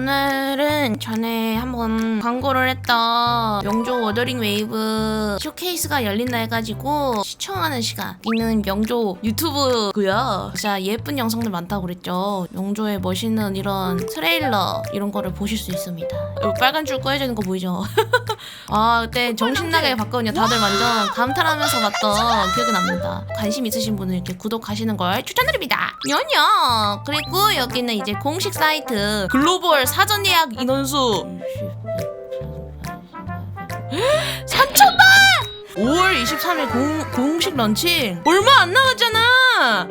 오늘은 전에 한번 광고를 했던 명조 워더링 웨이브 쇼케이스가 열린다 해가지고 시청하는 시간 있는 명조 유튜브고요. 진짜 예쁜 영상들 많다고 그랬죠. 명조의 멋있는 이런 트레일러 이런 거를 보실 수 있습니다. 여기 빨간 줄 꺼여져 있는 거 보이죠? 아 그때 정신나게 봤거든요. 다들 완전 감탄하면서 봤던 기억이 납니다. 관심 있으신 분은 이렇게 구독하시는 걸 추천드립니다. 뇨뇨. 그리고 여기는 이제 공식 사이트 글로벌 사전 예약 인원수 3천만! 5월 23일 공, 공식 런칭 얼마 안 남았잖아.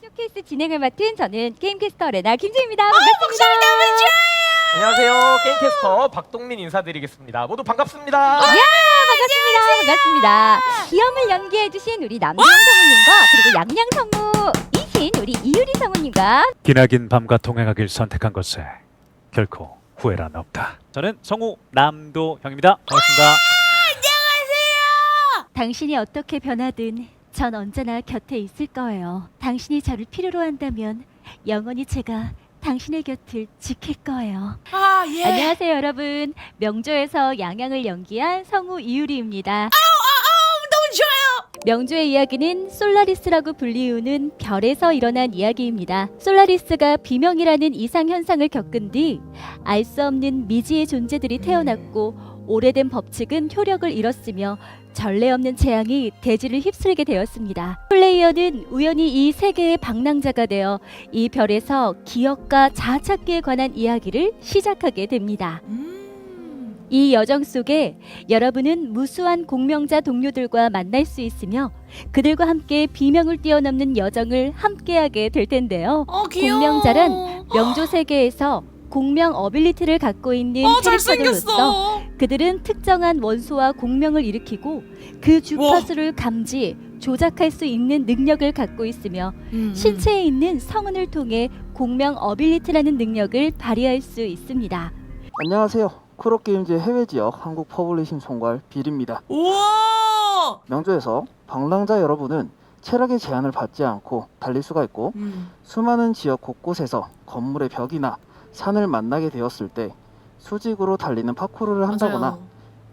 쇼케이스 진행을 맡은 저는 게임캐스터 레나 김지입니다. 반갑습니다. 안녕하세요. 게임캐스터 박동민 인사드리겠습니다. 모두 반갑습니다. 반갑습니다. 반갑습니다. 기염을 연기해주신 우리 남경 성우님과 그리고 양양 성우 이신 우리 이유리 성우님과 기나긴 밤과 동행하길 선택한 것에 결코 후회란 없다. 저는 성우 남도 형입니다. 반갑습니다. 당신이 어떻게 변하든 전 언제나 곁에 있을 거예요. 당신이 저를 필요로 한다면 영원히 제가 당신의 곁을 지킬 거예요. 아 예. 안녕하세요 여러분. 명조에서 양양을 연기한 성우 이유리입니다. 너무 좋아요. 명조의 이야기는 솔라리스라고 불리우는 별에서 일어난 이야기입니다. 솔라리스가 비명이라는 이상 현상을 겪은 뒤 알 수 없는 미지의 존재들이 태어났고 오래된 법칙은 효력을 잃었으며 전례 없는 재앙이 대지를 휩쓸게 되었습니다. 플레이어는 우연히 이 세계의 방랑자가 되어 이 별에서 기억과 자아찾기에 관한 이야기를 시작하게 됩니다. 음. 이 여정 속에 여러분은 무수한 공명자 동료들과 만날 수 있으며 그들과 함께 비명을 뛰어넘는 여정을 함께하게 될 텐데요. 어 귀여워. 공명자란 명조 세계에서 공명 어빌리티를 갖고 있는 어 캐릭터들로서 잘생겼어. 그들은 특정한 원소와 공명을 일으키고 그 주파수를 감지, 조작할 수 있는 능력을 갖고 있으며 음, 신체에 있는 성운을 통해 공명 어빌리티라는 능력을 발휘할 수 있습니다. 안녕하세요. 크로게임즈 해외 지역 한국 퍼블리싱 총괄 빌입니다. 우와. 명조에서 방랑자 여러분은 체력의 제한을 받지 않고 달릴 수가 있고 음. 수많은 지역 곳곳에서 건물의 벽이나 산을 만나게 되었을 때 수직으로 달리는 파쿠르를 한다거나 맞아요.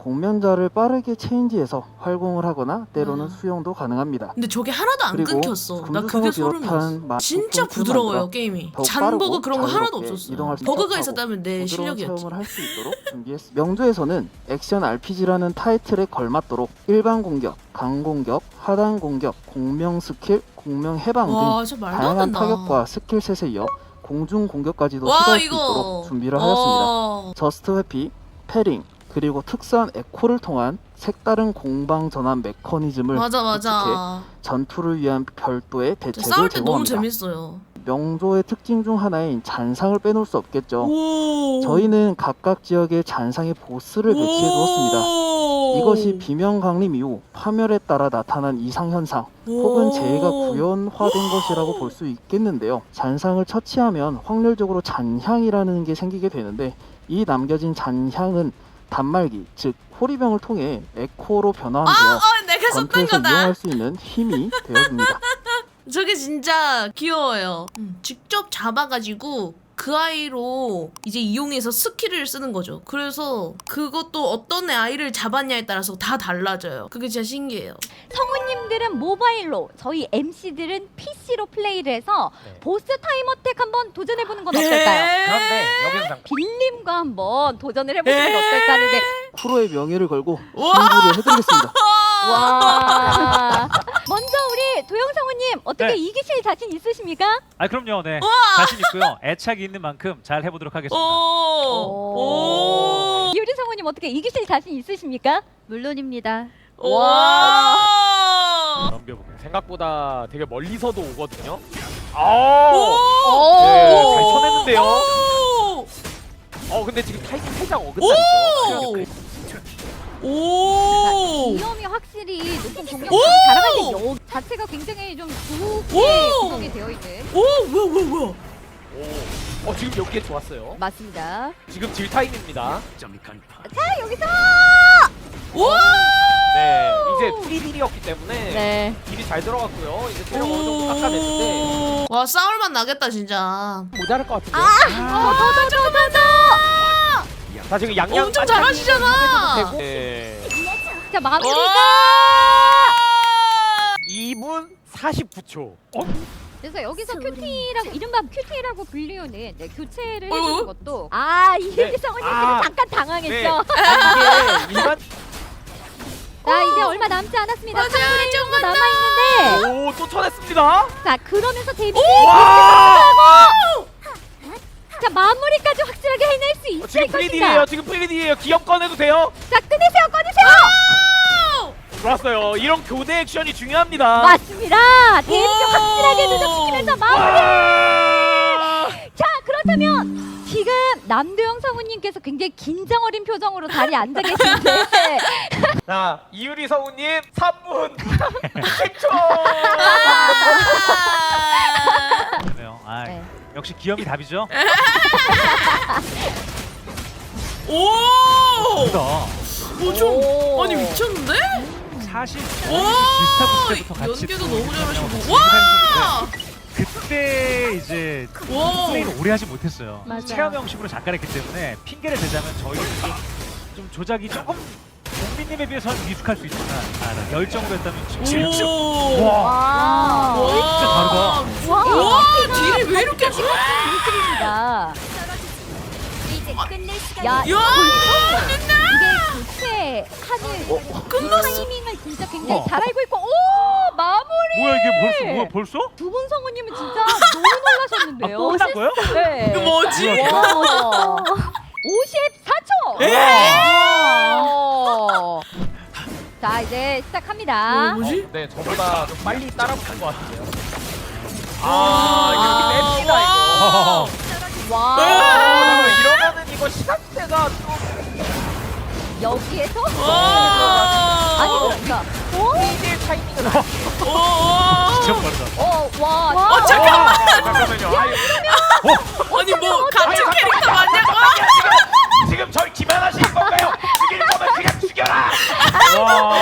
공면자를 빠르게 체인지해서 활공을 하거나 때로는 음. 수영도 가능합니다. 근데 저게 하나도 안 그리고 끊겼어. 나 그게 소름이었어. 진짜 부드러워요 게임이. 잔 버그 빠르고 그런 거 하나도 없었어. 이동할 수 버그가 있었다면 내 실력이었지. 체험을 할 수 있도록 준비했습니다. 명조에서는 액션 RPG라는 타이틀에 걸맞도록 일반 공격, 강 공격, 하단 공격, 공명 스킬, 공명 해방 등 와, 안 다양한. 타격과 스킬셋에 이어 공중 공격까지도 와 시도할 수 이거 있도록 준비를 하였습니다. 어. 저스트 회피, 패링, 그리고 특수한 에코를 통한 색다른 공방 전환 메커니즘을 맞아 구축해 맞아. 전투를 위한 별도의 저 대책을 싸울 때 너무 제공합니다. 재밌어요. 명조의 특징 중 하나인 잔상을 빼놓을 수 없겠죠. 오. 저희는 각각 지역에 잔상의 보스를 배치해 두었습니다. 오. 이것이 비명 강림 이후 파멸에 따라 나타난 이상 현상 혹은 재해가 구현화된 것이라고 볼 수 있겠는데요. 잔상을 처치하면 확률적으로 잔향이라는 게 생기게 되는데 이 남겨진 잔향은 단말기 즉 호리병을 통해 에코로 변화하되어 어, 내가 썼던 전투에서 거다. 이용할 수 있는 힘이 되어줍니다. 저게 진짜 귀여워요. 음, 직접 잡아가지고 그 아이로 이제 이용해서 스킬을 쓰는 거죠. 그래서 그것도 어떤 아이를 잡았냐에 따라서 다 달라져요. 그게 진짜 신기해요. 성우님들은 모바일로, 저희 MC들은 PC로 플레이를 해서 네. 보스 타임 어택 한번 도전해 보는 건 네. 어떨까요? 그런데 여기서 잠깐 빌림과 한번 도전을 해보는 건 에? 어떨까 하는데 프로의 명예를 걸고 와! 승부를 해드리겠습니다. 와 먼저 우리 도영 성우님 어떻게 네. 이기실 자신 있으십니까? 아 그럼요, 네 자신 있고요. 애착이 있는 만큼 잘 해보도록 오. 하겠습니다. 오. 유리 성우님 어떻게 이기실 자신 있으십니까? 물론입니다. 와. 넘겨보겠습니다. 생각보다 되게 멀리서도 오거든요. 아, 오. 네, 잘 쳐냈는데요. 오. 어, 근데 지금 타이밍 살짝 오! 어긋나죠. 오. 위험이 확실히 높은 공격 오! 잘하는데 여 자체가 굉장히 좀 좋게 오! 구성이 되어 있는 오, 뭐야, 뭐야, 뭐야. 오, 어, 지금 몇개 좋았어요. 맞습니다. 지금 질 타임입니다. 자 여기서 와! 네, 이제 프리딜이었기 때문에 네. 딜이 잘 들어갔고요. 이제 체력 어느 정도 깎아냈는데 와 싸울만 나겠다 진짜. 모자랄 것 같은데. 더더더더 더. 자 지금 양양 엄청 안양이 잘하시잖아. 네. 자 마무리가. 와! 2분 49초. 어? 그래서 여기서 큐티라고 이른바 큐티라고 불리우는 네, 교체를 어이구. 해주는 것도 아 이혜기 네. 성우님 아. 잠깐 당황했죠. 네. 아, 이게 일반 자 이제 얼마 남지 않았습니다. 맞아요, 3분의 1 정도 조금만 남아 있는데 오또 쳐냈습니다. 자 그러면서 데뷔 와! 자 마무리까지 확실하게 해낼 수 있을 어, 지금 것인가. 프리딜이에요. 지금 프리딜이에요. 기업 꺼내도 돼요. 자 꺼내세요 꺼내세요. 좋았어요. 이런 교대 액션이 중요합니다. 맞습니다. 데뷔 확실하게 누적시키면서 마무리. 와! 자 그렇다면 지금 남도영 성우님께서 굉장히 긴장 어린 표정으로 자리에 앉아 계신데 자 이유리 성우님 3분 10초. 그러네요. 아, 네. 역시 기염이 답이죠. 오! 더 뭐좀 오. 아니 미쳤는데? 사실 때부터 같이 연기도 또 너무 잘하시고. 와! 그때 이제 와! 플레이를 오래 하지 못했어요. 맞아요. 체험 형식으로 잠깐 했기 때문에 핑계를 대자면 저희도 좀, 좀 조작이 조금 동민님에 비해서는 미숙할 수 있지만 아, 열정으로 했다면 진짜 오! 와 와. 와! 진짜 다르다. 와, 와! 딜이 왜 이렇게 진심입니다. 야, 야! 이게 교체하는 그 타이밍을 진짜 굉장히 우와. 잘 알고 있고, 오 마무리. 뭐야 이게 벌써 뭐야 벌써? 두 분 성우님은 진짜 너무 놀라셨는데요. 아, 거예요? 네. 이거 뭐지? 와. 54초. 에? 오. 자 이제 시작합니다. 어, 뭐지? 네 저보다 좀 빨리 따라붙은 것 같은데요. 아 이렇게 맵니다 와! 이거. 와. 아, 이러면은 이거 시간대가 좀 여기에서 와! 아니 그러니까. 오. 프리딜 타이밍은 안 오! 진짜 빠르다. 어, 와. 어, 잠깐만! 잠깐만요. 아니, 아니 뭐 같은 캐릭터 맞냐고? 지금, 지금 절 기만하실 건가요? 죽일 거면 그냥 죽여라. 와.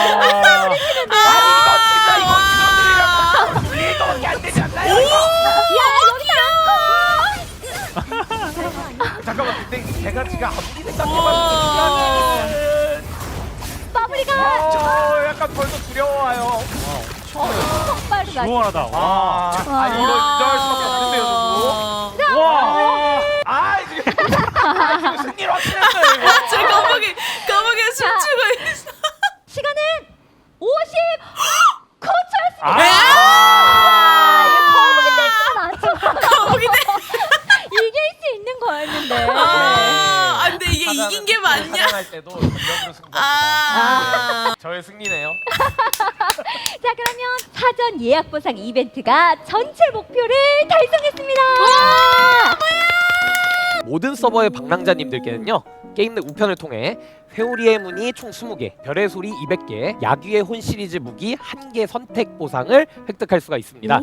아 제가 지금 아무리 생각해봤는데 마무리가 어, 약간 벌써 두려워요. 엄청 빠르다. 시원하다. 와. 아, 아 이거 인정할 수밖에 없는데요, 저도. 와, 아 지금 아, 지금 승리를 확신했어요 이거. 제 거북이 거북이 춤추고 있어. 시간은 59초였습니다. 아. 아, 이거 거북이 댄스가 나왔죠. 거북이 대. 이길 수 있는 거였는데. 아, 아, 근데 이긴 게 맞냐? 할 때도 전력으로 승부합니다. 아. 저의 승리네요. 자, 그러면 사전 예약 보상 이벤트가 전체 목표를 달성했습니다. 모든 서버의 방랑자님들께는요 게임 내 우편을 통해 회오리의 문이 총 20개, 별의 소리 200개, 야귀의 혼 시리즈 무기 1개 선택 보상을 획득할 수가 있습니다.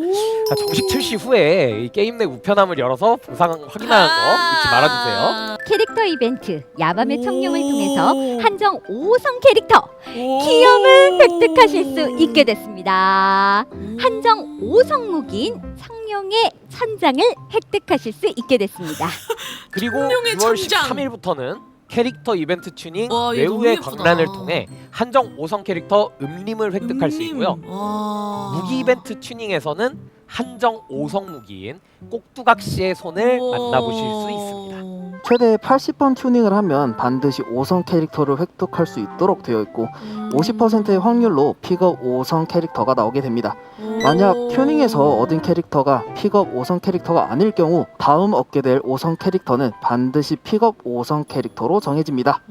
자, 정식 출시 후에 이 게임 내 우편함을 열어서 보상 확인하는 거 잊지 말아주세요. 캐릭터 이벤트 야밤의 오. 청룡을 통해서 한정 5성 캐릭터 오. 기염을 획득하실 수 있게 됐습니다. 한정 5성 무기인 청룡의 천장을 획득하실 수 있게 됐습니다. 그리고 청룡의 6월 천장. 13일부터는 캐릭터 이벤트 튜닝 와, 얘 너무 외우의 예쁘다. 광란을 통해 한정 5성 캐릭터 음림을 획득할 수 있고요. 음. 와. 무기 이벤트 튜닝에서는 한정 5성 무기인 꼭두각시의 손을 만나보실 수 있습니다. 최대 80번 튜닝을 하면 반드시 5성 캐릭터를 획득할 수 있도록 되어 있고 음. 50%의 확률로 픽업 5성 캐릭터가 나오게 됩니다. 만약 튜닝에서 얻은 캐릭터가 픽업 5성 캐릭터가 아닐 경우 다음 얻게 될 5성 캐릭터는 반드시 픽업 5성 캐릭터로 정해집니다.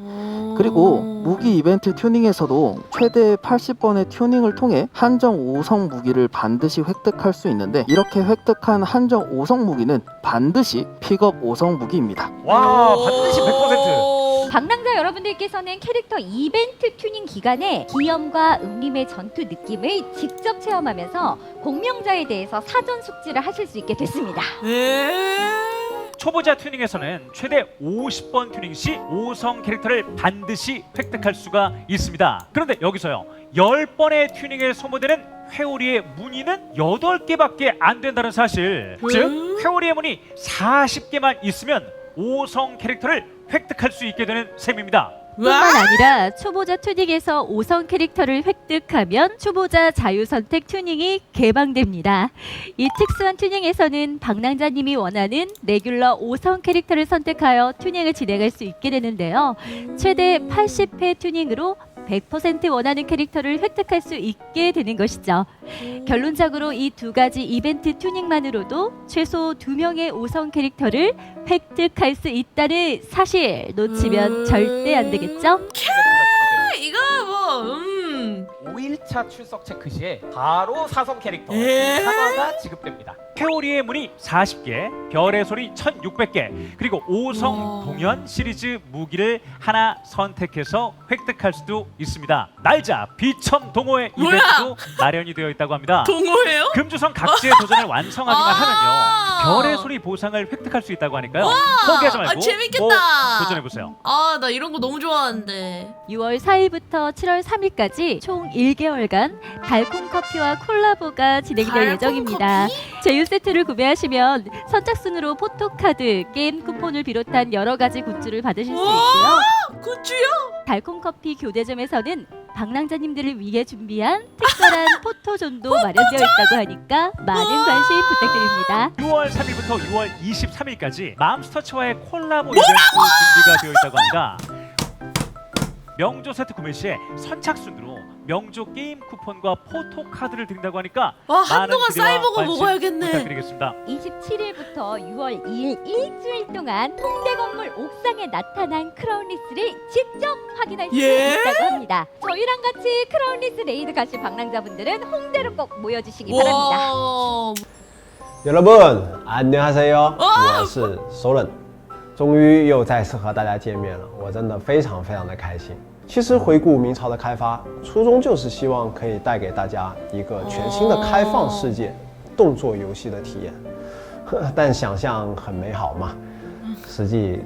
그리고 무기 이벤트 튜닝에서도 최대 80번의 튜닝을 통해 한정 5성 무기를 반드시 획득할 수 있는데 이렇게 획득한 한정 5성 무기는 반드시 픽업 5성 무기입니다. 와 반드시 100%. 방랑자 여러분들께서는 캐릭터 이벤트 튜닝 기간에 기염과 음림의 전투 느낌을 직접 체험하면서 공명자에 대해서 사전 숙지를 하실 수 있게 됐습니다. 에? 초보자 튜닝에서는 최대 50번 튜닝 시 5성 캐릭터를 반드시 획득할 수가 있습니다. 그런데 여기서요. 10번의 튜닝에 소모되는 회오리의 무늬는 8개밖에 안 된다는 사실. 즉 회오리의 무늬 40개만 있으면 5성 캐릭터를 획득할 수 있게 되는 셈입니다. 뿐만 아니라 초보자 튜닝에서 5성 캐릭터를 획득하면 초보자 자유 선택 튜닝이 개방됩니다. 이 특수한 튜닝에서는 방랑자님이 원하는 레귤러 5성 캐릭터를 선택하여 튜닝을 진행할 수 있게 되는데요. 최대 80회 튜닝으로 100% 원하는 캐릭터를 획득할 수 있게 되는 것이죠. 결론적으로 이 두 가지 이벤트 튜닝만으로도 최소 두 명의 5성 캐릭터를 획득할 수 있다는 사실 놓치면 음. 절대 안 되겠죠? 이거 뭐 음. 5일차 출석 체크 시에 바로 사성 캐릭터 에? 한화가 지급됩니다. 회오리의 무늬 40개, 별의 소리 1600개, 그리고 5성 와. 동현 시리즈 무기를 하나 선택해서 획득할 수도 있습니다. 날짜 비천 동호회 뭐야? 이벤트도 마련이 되어 있다고 합니다. 동호예요? 금주성 각지의 도전을 완성하기만 아. 하면요 별의 소리 보상을 획득할 수 있다고 하니까요 포기하지 말고 아, 재밌겠다. 꼭 도전해 보세요. 아, 나 이런 거 너무 좋아하는데. 6월 4일부터 7월 3일까지 총 1개월간 달콤 커피와 콜라보가 진행될 달콤 예정입니다. 제휴 세트를 구매하시면 선착순으로 포토카드, 게임 쿠폰을 비롯한 여러 가지 굿즈를 받으실 수! 있고요. 굿즈요? 달콤 커피 교대점에서는 방랑자님들을 위해 준비한 특별한 포토존도 마련되어 있다고 하니까 많은 관심 부탁드립니다. 6월 3일부터 6월 23일까지 맘스터치와의 콜라보 이벤트 준비가 되어 있다고 합니다. 명조 세트 구매 시에 선착순으로 명조 게임 쿠폰과 포토 카드를 드린다고 하니까 와, 많은 한동안 기대와 쌀보고 관심 먹어야겠네. 부탁드리겠습니다. 27일부터 6월 2일 일주일 동안 홍대 건물 옥상에 나타난 크라운리스를 직접 확인할 수 예? 있다고 합니다. 저희랑 같이 크라운리스 레이드 가실 방랑자분들은 홍대로 꼭 모여주시기 바랍니다. 와. 여러분 안녕하세요， 哇我是 Solen，终于又再次和大家见面了，我真的非常非常的开心。 其实回顾明朝的开发，初衷就是希望可以带给大家一个全新的开放世界动作游戏的体验。呵但想象很美好嘛，实际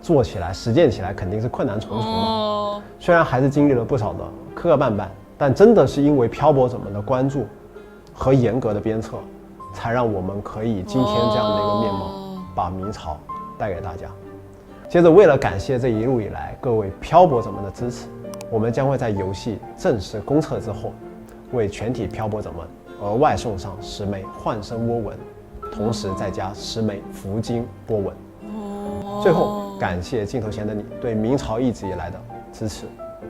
做起来、实践起来肯定是困难重重嘛。 어. 虽然还是经历了不少的磕磕绊绊，但真的是因为漂泊者们的关注和严格的鞭策，才让我们可以今天这样的一个面貌，把明朝带给大家。接着，为了感谢这一路以来各位漂泊者们的支持，我们将会在游戏正式公测之后，为全体漂泊者们额外送上十枚幻身涡纹，同时再加十枚福金波纹。最后，感谢镜头前的你对明朝一直以来的支持。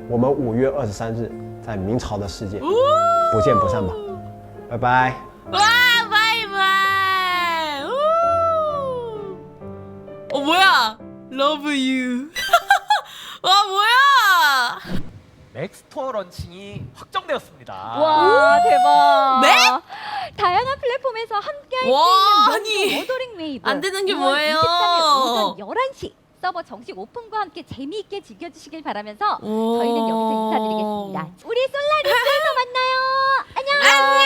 我们五月二十三日在明朝的世界不见不散吧，拜拜。Love you. 와, 뭐야? 맥스토어 런칭이 확정되었습니다. 와 대박! 네? 다양한 플랫폼에서 함께 할 수 와, 있는 아니. 워더링 웨이브 안 되는 게 6월 뭐예요? 23일 오전 11시 서버 정식 오픈과 함께 재미있게 즐겨주시길 바라면서 저희는 여기서 인사드리겠습니다. 우리 솔라리스에서 만나요. 안녕. 안녕.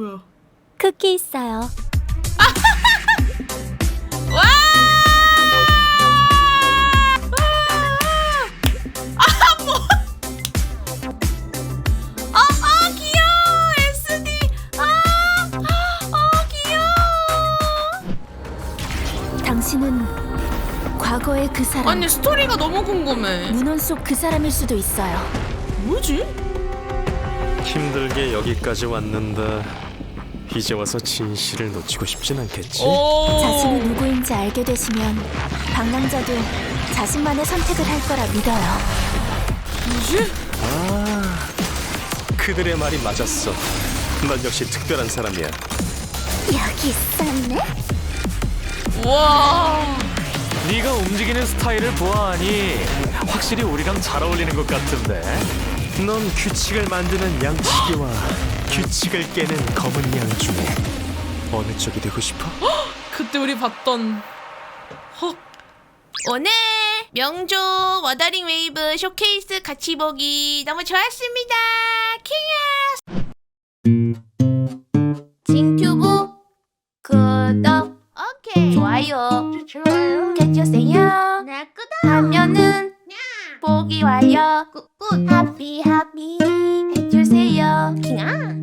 뭐야? 쿠키 있어요. 와! 아, 뭐? 아, 아, 귀여워. SD. 아, 아, 귀여워. 당신은 과거의 그 사람 아니, 스토리가 너무 궁금해. 문헌 속 그 사람일 수도 있어요. 뭐지? 힘들게 여기까지 왔는데 이제 와서 진실을 놓치고 싶진 않겠지? 오. 자신이 누구인지 알게 되시면 방랑자도 자신만의 선택을 할 거라 믿어요. 아, 그들의 말이 맞았어. 넌 역시 특별한 사람이야. 여기 있었네. 와. 네가 움직이는 스타일을 보아하니 확실히 우리랑 잘 어울리는 것 같은데. 넌 규칙을 만드는 양치기와 규칙을 깨는 검은 양 중에 어느 쪽이 되고 싶어? 그때 우리 봤던 헉. 오늘 명조 워더링 웨이브 쇼케이스 같이 보기 너무 좋았습니다. 징튜브. 구독. 오케이. 좋아요. 좋아요. 해주세요 네 끄덕 하면은 보기 와요 굿굿 하피 하피 해주세요. 킹아